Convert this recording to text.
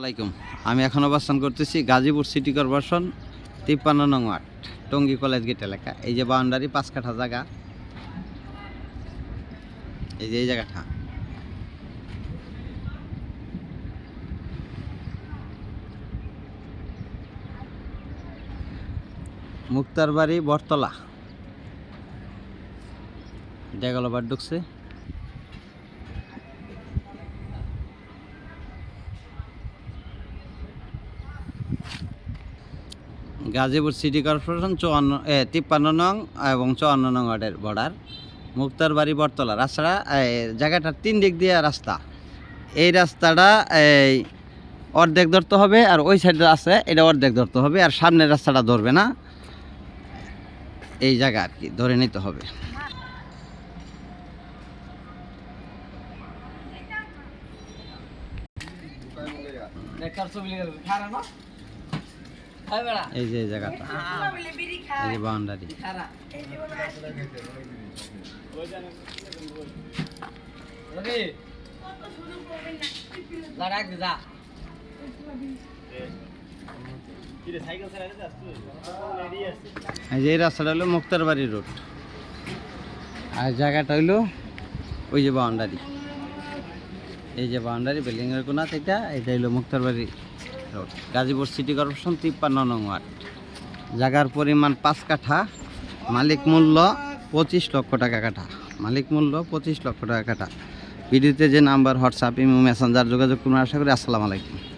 আলাইকুম। আমি এখন অবস্থান করতেছি গাজীপুর সিটি কর্পোরেশন তিপ্পান্ন নং ওয়ার্ড, টঙ্গী কলেজ গেট এলাকা। এই যে বাউন্ডারি, পাঁচ কাঠা জায়গা। এই যে এই জায়গাটা। মুক্তার বাড়ি বটতলা। ডেগলবার ঢুকছে। গাজীপুর সিটি কর্পোরেশন চুয়ান্ন, এ, তিপ্পান্ন নং এবং চুয়ান্ন নং ওয়ার্ডের বর্ডার, মুক্তার বাড়ি বটতলা। রাস্তাটা জায়গাটার তিন দিক দিয়ে রাস্তা। এই রাস্তাটা এই অর্ধেক ধরতে হবে আর ওই সাইডে আছে, এটা অর্ধেক ধরতে হবে আর সামনের রাস্তাটা ধরবে না। এই জায়গা আর কি, ধরে নিতে হবে। দেখার ছবি লেগে খারা না খাই বেড়া এই যে এই জায়গাটা। এই যে বাউন্ডারি। এই রাস্তাটা হলো মুক্তার বাড়ি রোড। আর জায়গাটা হইল ওই যে বাউন্ডারি। এই যে বাউন্ডারি বিল্ডিংয়ের কোনা এটা এটা হইল মুক্তার বাড়ি গাজীপুর সিটি কর্পোরেশন তিপ্পান্ন নং ওয়ার্ড। জায়গার পরিমাণ পাঁচ কাঠা, মালিক মূল্য পঁচিশ লক্ষ টাকা কাঠা, মালিক মূল্য পঁচিশ লক্ষ টাকা কাঠা। ভিডিওতে যে নাম্বার, হোয়াটসঅ্যাপ, ইমো, মেসেঞ্জার যোগাযোগ করুন, আশা করি আসসালামু আলাইকুম।